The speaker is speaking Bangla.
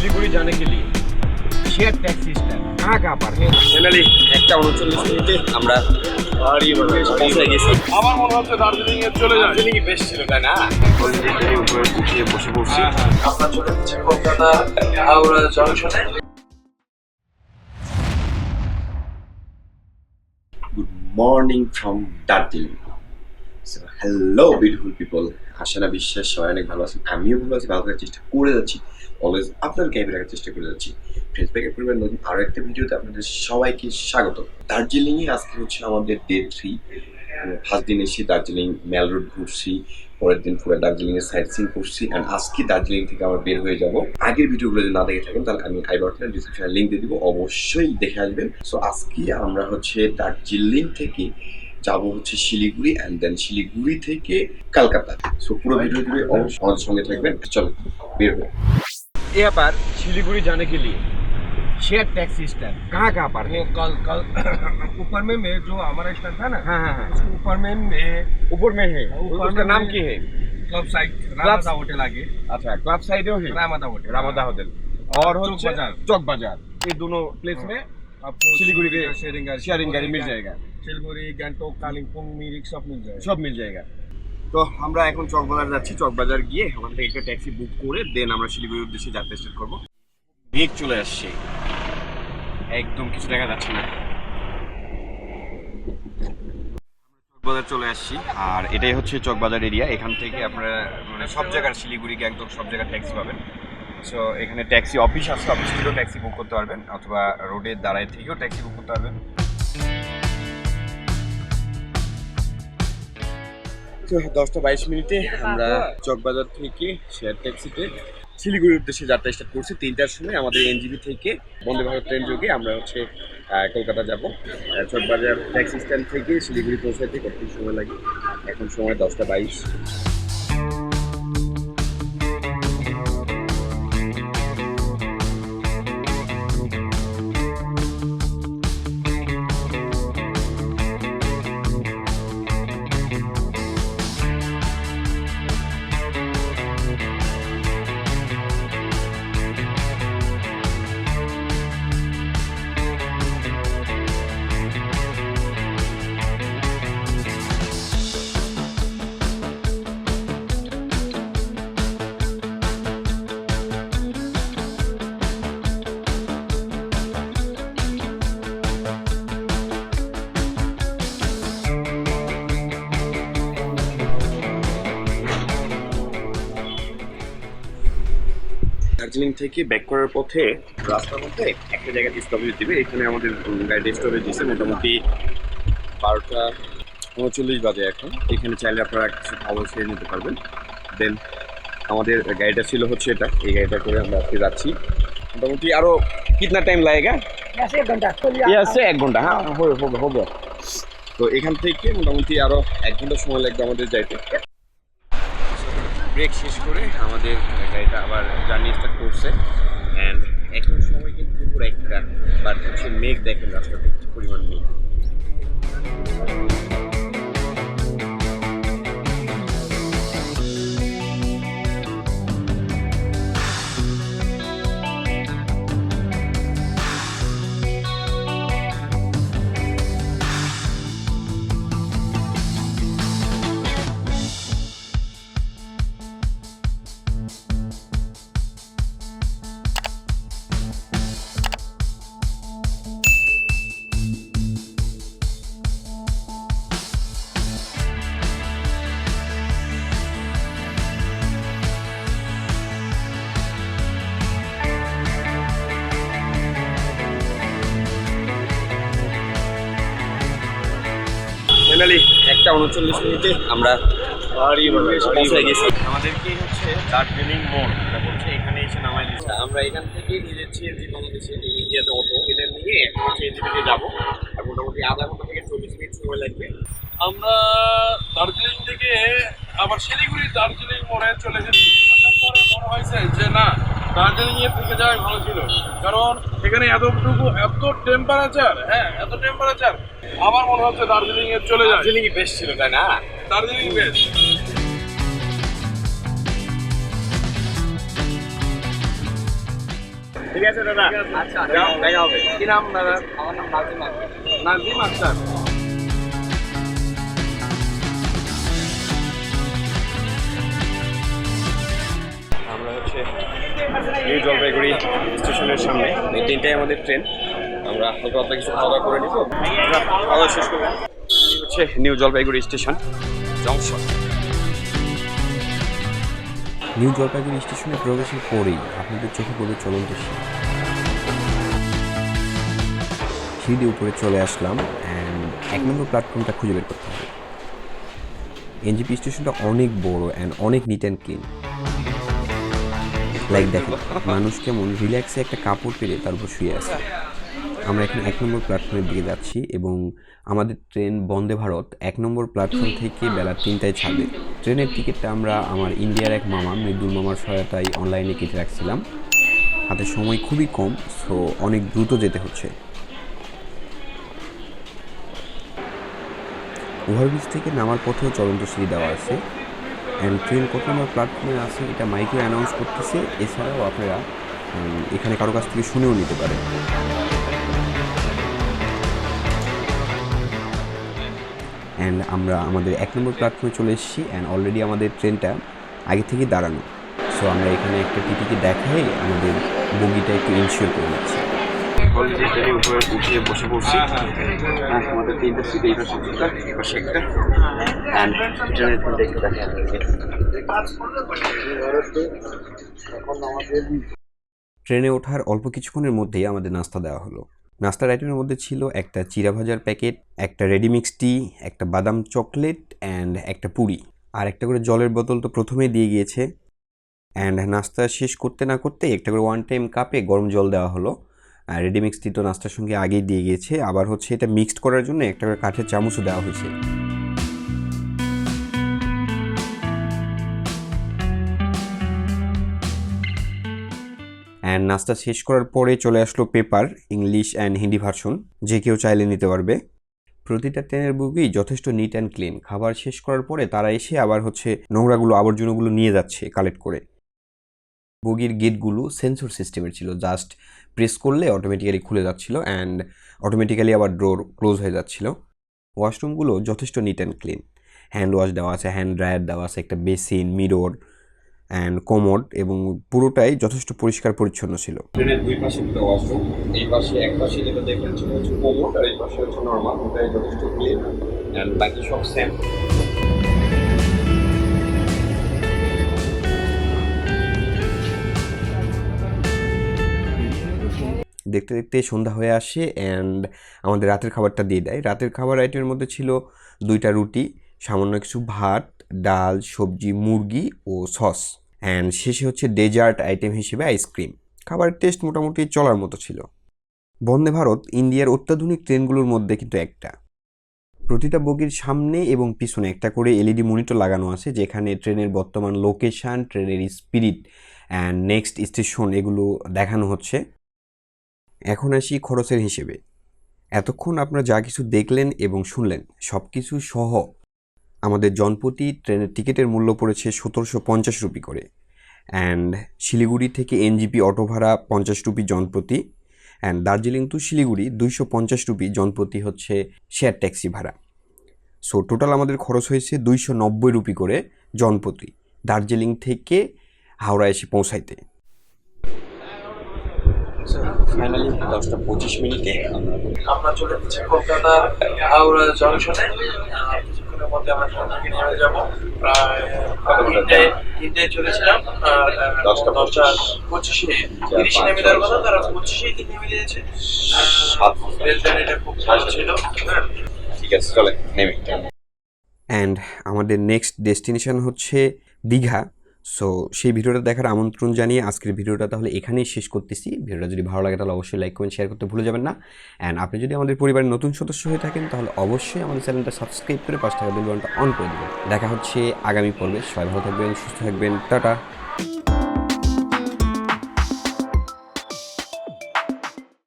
सिलीगुड़ी जाने के लिए शेयर टैक्सी स्टैंड कहाँ कहाँ पर है ফাইনালি একটা উনচল্লিশ মিনিটে আমরা পৌঁছে গেছি আমার মনে হচ্ছে দার্জিলিং এ চলে যায় দার্জিলিং বেশ ছিল তাই না কলেজের উপরে উঠিয়ে বসে পড়ছি আমরা চলে যাচ্ছি কলকাতা হাওড়া জংশনে good morning from Darjeeling hello beautiful people Ashana Biswas, সবাই অনেক ভালো আছেন। আমিও ভালো আছি, ভালো থাকার চেষ্টা করে যাচ্ছি। অলওয়েজ আপনার ক্যাবে রাখার চেষ্টা করে যাচ্ছি। ফেসব্যাকের পরিবার নতুন আরও একটা ভিডিওতে আপনাদের সবাইকে স্বাগত। দার্জিলিংয়ে আজকে হচ্ছে আমাদের ডে থ্রি ফার্স্ট দিন এসে দার্জিলিং, মেল রোড ঘুরছি। পরের দিন পুরো দার্জিলিং এর সাইট সিন করছি। অ্যান্ড আজকে দার্জিলিং থেকে আমরা বের হয়ে যাব। আগের ভিডিওগুলো যদি না দেখে থাকেন, তাহলে আমি আই বাটনে ডিসক্রিপশনে লিঙ্ক দিয়ে দিব। অবশ্যই দেখে আসবেন। সো আজকে আমরা হচ্ছে দার্জিলিং থেকে যাব হচ্ছে শিলিগুড়ি অ্যান্ড দেন শিলিগুড়ি থেকে কলকাতা সো পুরো ভিডিও জুড়ে অবশ্যই আমাদের সঙ্গে থাকবেন চলো বের হয়ে ये पर শিলিগুড়ি जाने के लिए शेयर टैक्सी स्टैंड कहाँ कहाँ पर वो कल कल ऊपर में में जो हमारा स्टैंड था ना हाँ हाँ हाँ उसके ऊपर में ऊपर में है उसका नाम की है ক্লাব সাইড রামাদা হোটেল আগে আচ্ছা ক্লাব সাইডেও है रामादा होटल रामादा होटल और चौक बाजार चौक बाजार ये दोनों प्लेस में आपको শিলিগুড়ি शेयरिंग गाड़ी मिल जाएगा শিলগুড়ি, গ্যাংটক, কালিম্পং, মিরিক সব মিল জায়গা সব মিল জায়গা। তো আমরা এখন চকবাজার যাচ্ছি। চকবাজার গিয়ে ওখান থেকে একটা ট্যাক্সি বুক করে দেন আমরা শিলিগুড়ির উদ্দেশ্যে যাত্রা স্টার্ট করব। মেঘ চলে আসছে। একদম কিছু দেখা যাচ্ছে না। চকবাজার চলে আসছি। আর এটাই হচ্ছে চকবাজার এরিয়া এখান থেকে আপনারা মানে সব জায়গার শিলিগুড়ি গ্যাংটক সব জায়গায় ট্যাক্সি পাবেন। সো এখানে ট্যাক্সি অফিস আছে। অফিস থেকেও ট্যাক্সি বুক করতে পারবেন। অথবা রোডের দাঁড়ায় থেকেও ট্যাক্সি বুক করতে পারবেন। তো দশটা বাইশ মিনিটে আমরা চকবাজার থেকে শেয়ার ট্যাক্সিতে শিলিগুড়ির উদ্দেশ্যে যাত্রা স্টার্ট করছি। তিনটার সময় আমাদের এনজিবি থেকে বন্দে ভারত ট্রেন যোগে আমরা হচ্ছে কলকাতা যাব। চকবাজার ট্যাক্সি স্ট্যান্ড থেকে শিলিগুড়ি পৌঁছাতে কত সময় লাগে? এখন সময় দশটা বাইশ। দার্জিলিং থেকে ব্যাক করার পথে রাস্তার মধ্যে একটা জায়গাতে স্টপেজ দিবে। এখানে আমাদের গাড়ি স্টপেজ দিচ্ছে মোটামুটি বারোটা উনচল্লিশ বাজে এখন। এখানে চাইলে আপনারা কিছু খাবার খেয়ে নিতে পারবেন। দেন আমাদের গাড়িটা ছিল হচ্ছে এটা। এই গাড়িটা করে আমরা আজকে যাচ্ছি। মোটামুটি আরও কিতনা টাইম লাগেগা? আছে এক ঘণ্টা হ্যাঁ। হবে হবে হবে তো এখান থেকে মোটামুটি আরও এক ঘণ্টা সময় লাগবে আমাদের যাইতে। ব্রেক শেষ করে আমাদের গাড়িটা আবার জার্নি স্টার্ট করছে। অ্যান্ড এখন সময় কিন্তু দুপুর একটা বাট হচ্ছে মেঘ দেখেন রাস্তাতে পরিমাণ মেঘ। ফাইনালি একটা উনচল্লিশ মিনিটে আমরা পৌঁছে গেছি। আমাদেরকে হচ্ছে দার্জিলিং মোড় এখানে এসে নামাই দিচ্ছে। আমরা এখান থেকে নিজের সিএনজি বাংলাদেশে ইন্ডিয়াতে অটো এটা নিয়ে এখন হচ্ছে এনজিপিতে যাব। আর মোটামুটি আধা ঘণ্টা থেকে চল্লিশ মিনিট সময় লাগবে। আমরা দার্জিলিং থেকে আবার শিলিগুড়ি দার্জিলিং মোড়ে চলে এসেছি আসার পরে মনে হয়েছে যে না দার্জিলিং এর থেকে যাওয়াই ভালো ছিল। কারণ এখানে এতটুকু এত টেম্পারেচার হ্যাঁ এত টেম্পারেচার আমার মনে হচ্ছে দার্জিলিং এ চলে যায়। দার্জিলিং বেশ ছিল তাই না? দার্জিলিং বেস্ট ঠিক আছে দাদা। আচ্ছা যাও, দেখা হবে। কি নাম দাদা? আমার নাম নাজিম নাজিম আক্তার। আমরা হচ্ছে নিউ জলপাইগুড়ি স্টেশনের সামনে এই তিনটাই আমাদের train. New Jalpaiguri station junction. New Jalpaiguri স্টেশনে প্রবেশের পরেই আপনাদের চোখে পড়বে চলন্ত সিঁড়ি উপরে চলে আসলাম অ্যান্ড এক নম্বর প্ল্যাটফর্মটা খুঁজে বের করতে হবে। এনজিপি স্টেশনটা অনেক বড় অ্যান্ড অনেক নিট অ্যান্ড ক্লিন লাইক দেখেন, মানুষ কেমন রিল্যাক্সে একটা কাপড় পেরে তার উপর শুয়ে আছে। আমরা এখন এক নম্বর প্ল্যাটফর্মের দিকে যাচ্ছি এবং আমাদের ট্রেন বন্দে ভারত এক নম্বর প্ল্যাটফর্ম থেকে বেলা তিনটায় ছাড়বে। ট্রেনের টিকিটটা আমরা আমার ইন্ডিয়ার এক মামা, মৃদুল মামার সহায়তায় অনলাইনে কেটে রাখছিলাম। হাতে সময় খুবই কম সো অনেক দ্রুত যেতে হচ্ছে। ওভারব্রিজ থেকে নামার পথেও চলন্ত সিঁড়ি দেওয়া আছে। অ্যান্ড ট্রেন কত নম্বর প্ল্যাটফর্মে আছে, এটা মাইকে অ্যানাউন্স করতেছে। এছাড়াও আপনারা এখানে কারও কাছ থেকে শুনেও নিতে পারেন। অ্যান্ড আমরা আমাদের এক নম্বর প্ল্যাটফর্মে চলে এসেছি অ্যান্ড অলরেডি আমাদের ট্রেনটা আগে থেকে দাঁড়ানো। সো আমরা এখানে একটা টিটিকে দেখাই, আমাদের বগিটা একটু ইনশিওর করে নিচ্ছি। বসে ট্রেনে ওঠার অল্প কিছুক্ষণের মধ্যেই আমাদের নাস্তা দেওয়া হলো। নাস্তার আইটেমের মধ্যে ছিল একটা চিরা ভাজার প্যাকেট, একটা রেডিমিক্স টি, একটা বাদাম চকলেট অ্যান্ড একটা পুরি। আর একটা করে জলের বোতল তো প্রথমেই দিয়ে গিয়েছে। অ্যান্ড নাস্তা শেষ করতে না করতে একটা করে ওয়ান টাইম কাপে গরম জল দেওয়া হলো। আর রেডিমিক্স টি তো নাস্তার সঙ্গে আগেই দিয়ে গিয়েছে। আবার হচ্ছে এটা মিক্সড করার জন্য একটা করে কাঠের চামচও দেওয়া হয়েছে। অ্যান্ড নাস্তা শেষ করার পরে চলে আসলো paper, English and Hindi version যে কেউ চাইলে নিতে পারবে। প্রতিটা ট্রেনের বুকই যথেষ্ট নিট অ্যান্ড ক্লিন খাবার শেষ করার পরে তারা এসে আবার হচ্ছে নোংরাগুলো, আবর্জনাগুলো নিয়ে যাচ্ছে কালেক্ট করে। বগির গেটগুলো সেন্সর সিস্টেমের ছিল। জাস্ট প্রেস করলে অটোমেটিক্যালি খুলে যাচ্ছিল অ্যান্ড অটোমেটিক্যালি আবার ডোর ক্লোজ হয়ে যাচ্ছিল। ওয়াশরুমগুলো যথেষ্ট neat and clean hand wash দেওয়া আছে হ্যান্ড ড্রায়ার দেওয়া আছে, একটা বেসিন মিরর অ্যান্ড কোমোড এবং পুরোটাই যথেষ্ট পরিষ্কার পরিচ্ছন্ন ছিল। ট্রেনের দুই পাশে দুটো ওয়াশরুম এই পাশে এক পাশে যেটা দেখলেন সেটা হচ্ছে কোমোড আর এই পাশে হচ্ছে নর্মাল ওটাই যথেষ্ট ক্লিন অ্যান্ড বাকি সব সেম দেখতে দেখতে সন্ধ্যা হয়ে আসে অ্যান্ড আমাদের রাতের খাবারটা দিয়ে দেয়। রাতের খাবার আইটেমের মধ্যে ছিল দুইটা রুটি সামান্য কিছু ভাত ডাল সবজি মুরগি ও সস। অ্যান্ড শেষে হচ্ছে ডেজার্ট আইটেম হিসেবে আইসক্রিম খাবারের টেস্ট মোটামুটি চলার মতো ছিল। বন্দে ভারত, ইন্ডিয়ার অত্যাধুনিক ট্রেনগুলোর মধ্যে কিন্তু একটা। প্রতিটা বগির সামনে এবং পিছনে একটা করে এলইডি মনিটর লাগানো আছে, যেখানে ট্রেনের বর্তমান লোকেশান ট্রেনের স্পিরিট অ্যান্ড নেক্সট স্টেশন এগুলো দেখানো হচ্ছে। এখন আসি খরচের হিসেবে। এতক্ষণ আপনারা যা কিছু দেখলেন এবং শুনলেন সব কিছু সহ আমাদের জনপ্রতি ট্রেনের টিকিটের মূল্য পড়েছে সতেরোশো পঞ্চাশ রুপি করে। অ্যান্ড শিলিগুড়ি থেকে এনজিপি অটো ভাড়া পঞ্চাশ রুপি জনপ্রতি অ্যান্ড দার্জিলিং টু শিলিগুড়ি দুইশো পঞ্চাশ রুপি জনপ্রতি হচ্ছে শেয়ার ট্যাক্সি ভাড়া। সো টোটাল আমাদের খরচ হয়েছে দুইশো নব্বই রুপি করে জনপ্রতি দার্জিলিং থেকে হাওড়া এসে পৌঁছাইতে। ফাইনালি দশটা পঁচিশ মিনিটে আমরা চলে যাচ্ছি কলকাতার হাওড়া জংশনে। কিছুক্ষণের মধ্যে আমরা থেকে নেমে যাব। প্রায় তিনটায় চলেছিলাম দশটা দশটা পঁচিশে। তিরিশে নেমে যাওয়ার কথা তারা পঁচিশেই নেমে দিয়েছে। খুব ভালো ছিল। হ্যাঁ। ঠিক আছে চলে নেমে। অ্যান্ড আমাদের নেক্সট ডেস্টিনেশন হচ্ছে দীঘা। সো সেই ভিডিওটা দেখার আমন্ত্রণ জানিয়ে আজকের ভিডিওটা তাহলে এখানেই শেষ করতেছি। ভিডিওটা যদি ভালো লাগে তাহলে অবশ্যই লাইক কমেন্ট শেয়ার করতে ভুলে যাবেন না। অ্যান্ড আপনি যদি আমাদের পরিবারের নতুন সদস্য হয়ে থাকেন, তাহলে অবশ্যই আমাদের চ্যানেলটা সাবস্ক্রাইব করে পাঁচ টাকা বেল বাটনটা অন করে দেবেন। দেখা হচ্ছে আগামী পর্বে। সবাই ভালো থাকবেন, সুস্থ থাকবেন। টাটা!